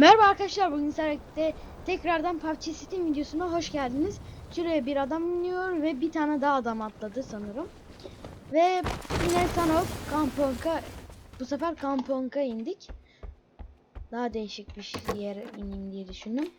Merhaba arkadaşlar bugün sizlerle tekrardan PUBG Steam videosuna hoş geldiniz. Şuraya bir adam iniyor ve bir tane daha adam atladı sanırım. Ve yine Sanok Kamponka bu sefer Kamponka indik. Daha değişik bir yere ineyim diye düşündüm.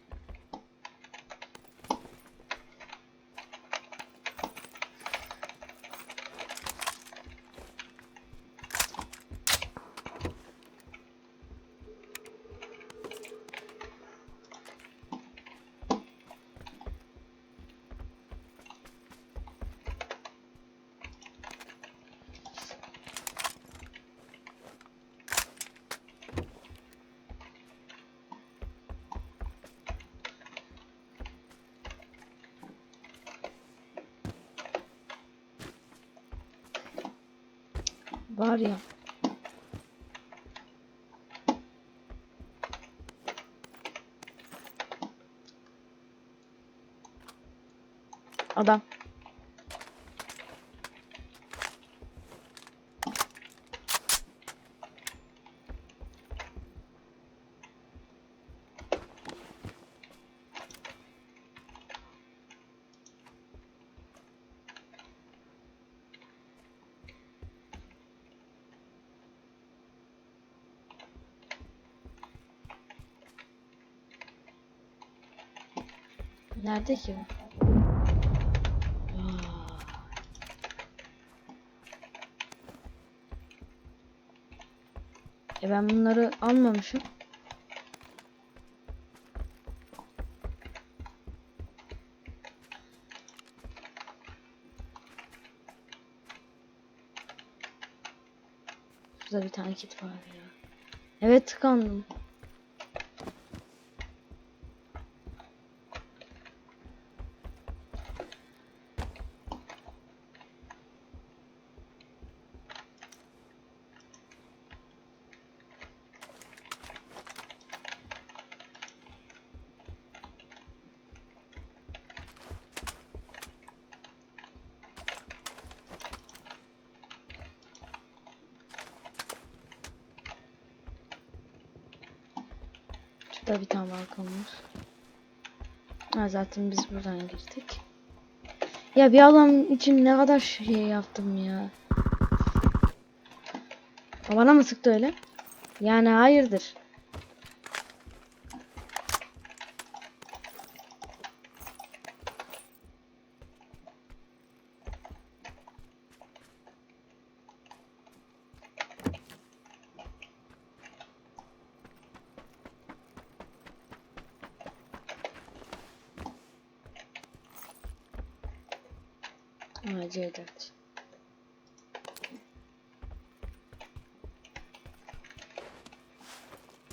Var ya. Adam. Nerede ki. E ben bunları almamışım. Şurada bir tane kit var ya. Evet tıkandım. Şurada bir tane balkon var. Ha, zaten biz buradan girdik. Ya bir adam için ne kadar şey yaptım ya. Bana mı sıktı öyle? Yani hayırdır. Ha C4.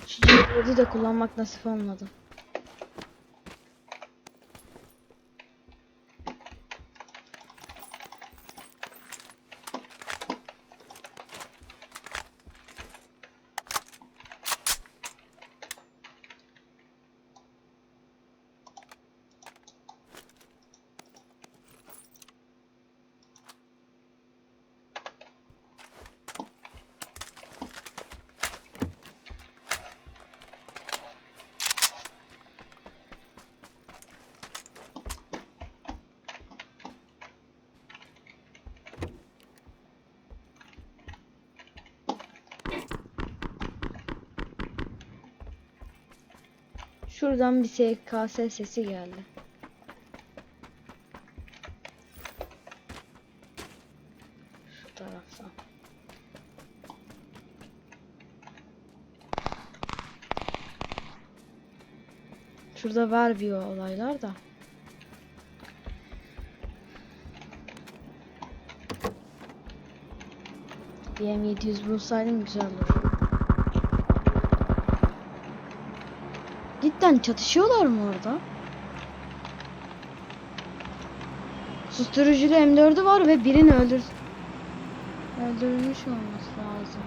Şu C4'ü de kullanmak nasip olmadı. Şuradan bir SKS sesi geldi. Şu taraftan. Şurada var bir olaylar da. Bir M700 bulsaydım güzel olur. Cidden çatışıyorlar mı orada? Susturuculu M4'ü var ve birini öldür öldürmüş olması lazım.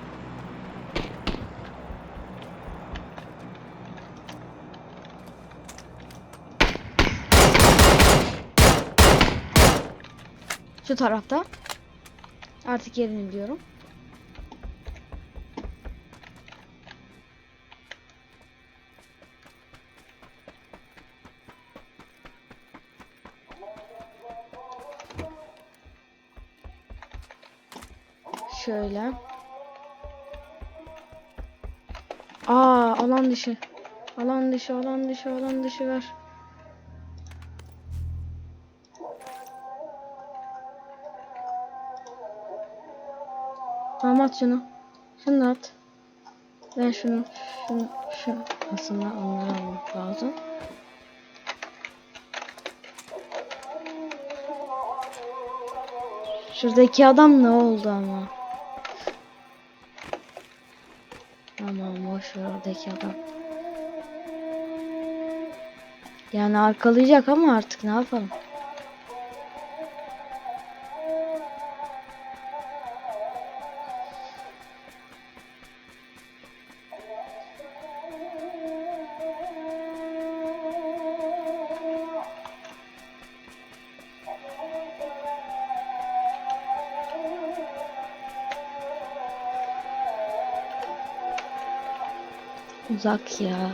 Şu tarafta. Artık yerini biliyorum. Şöyle. Aa alan dışı. Alan dışı, alan dışı, alan dışı ver. Tamam at şunu. Şunu at. Ver şunu. Şunu, şunu. Aslında onları almak lazım. Şuradaki adam ne oldu ama? Aman boş ver oradaki adam. Yani arkalayacak ama artık ne yapalım? Uzak ya.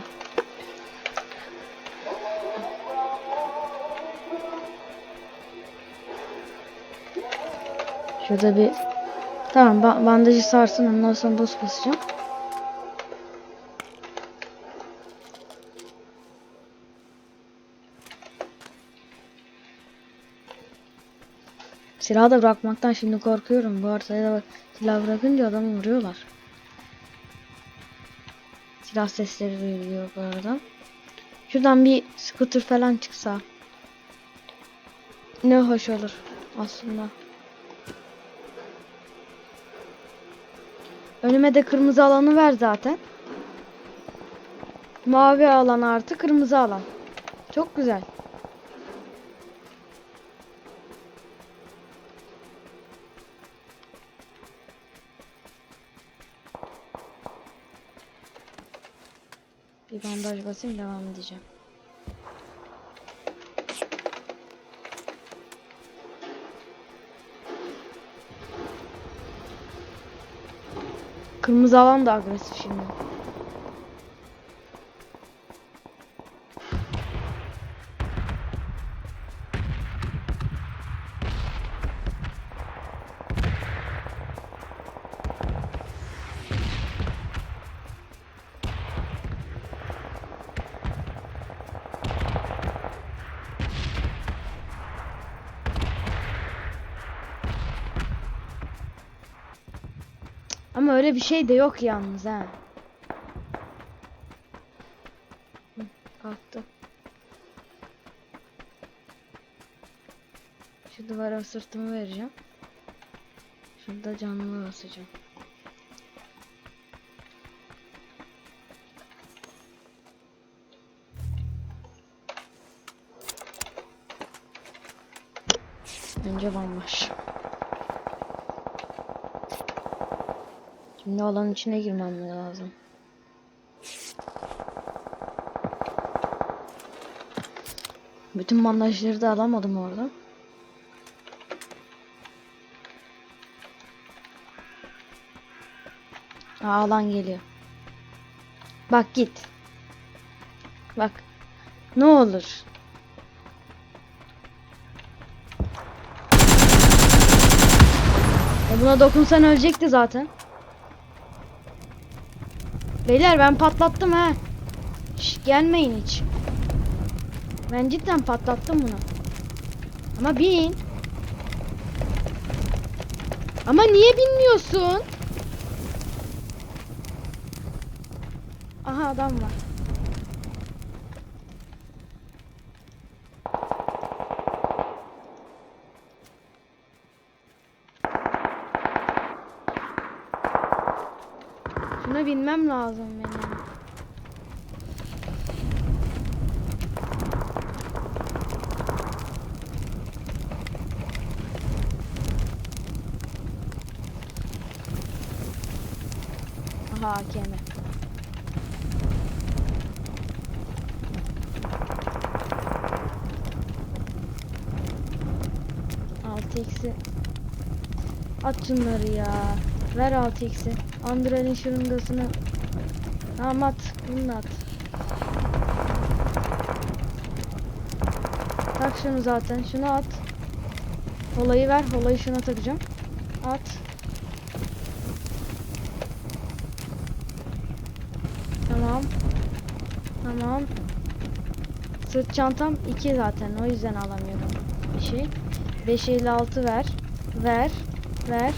Şurada bir Tamam ba- bandajı sarsın ondan sonra buz basacağım. Silahı da bırakmaktan şimdi korkuyorum. Bu haritaya da silah bırakınca adamı vuruyorlar. Silah sesleri duyuluyor bu arada. Şuradan bir scooter falan çıksa. Ne hoş olur aslında. Önüme de kırmızı alanı ver zaten. Mavi alan artı kırmızı alan. Çok güzel. Bir bandaj basayım devam edeceğim. Kırmızı alan da agresif şimdi. Ama öyle bir şey de yok yalnız ha. Kalktı. Şu duvara sırtımı vereceğim. Şurada canımı basacağım. Önce bambaş. Şimdi alanın içine girmem lazım. Bütün bandajları da alamadım orada. Aa, alan geliyor. Bak git. Bak. Ne olur. E buna dokunsan ölecekti zaten. Beyler ben patlattım ha. Şş, gelmeyin hiç. Ben cidden patlattım bunu. Ama bin. Ama niye binmiyorsun? Aha adam var. Şuna binmem lazım benim. AKM. Altı eksi. At şunları ya. Ver 6x'i. Andrel'in şırıngasını. Tamam at. Bunu at. Tak şunu zaten. Şunu at. Holayı ver. Holayı şuna takacağım. At. Tamam. Tamam. Sırt çantam 2 zaten. O yüzden alamıyorum. Bir şey. 5 ile 6 ver. Ver. Ver.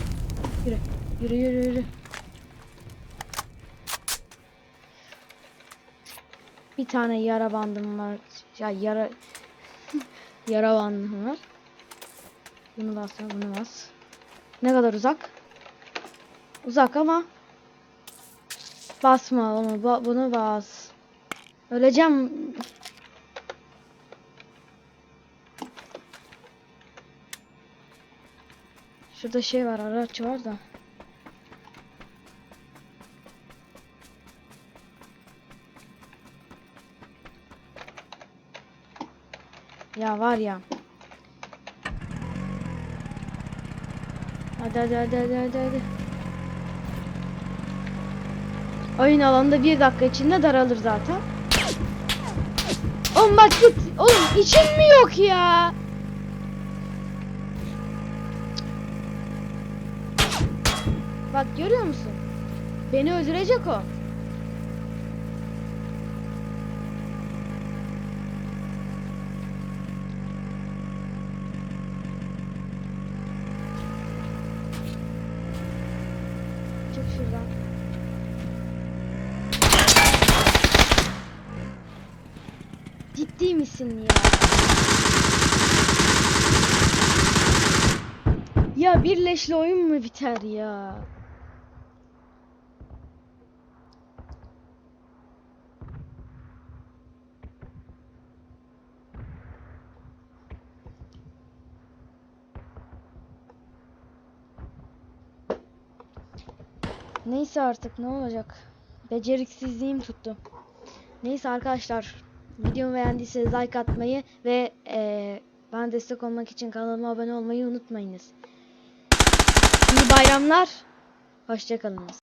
Yürü. Yürü yürü yürü. Bir tane yara bandım var. Ya yara yara bandım var. Bunu bas, bunu bas. Ne kadar uzak? Uzak ama basma onu, ba- bunu bas. Öleceğim. Şurada şey var, araç var da. Ya var ya. Hadi hadi hadi hadi hadi hadi. Oyun alanında bir dakika içinde daralır zaten. Oğlum bak git. Oğlum için mi yok ya? Bak görüyor musun? Beni öldürecek o. Çık şuradan. Ciddi misin ya? Ya bir leşle oyun mu biter ya? Neyse artık ne olacak? Beceriksizliğim tuttu. Neyse arkadaşlar videomu beğendiyseniz like atmayı ve eee bana destek olmak için kanalıma abone olmayı unutmayınız. İyi bayramlar. Hoşçakalınız.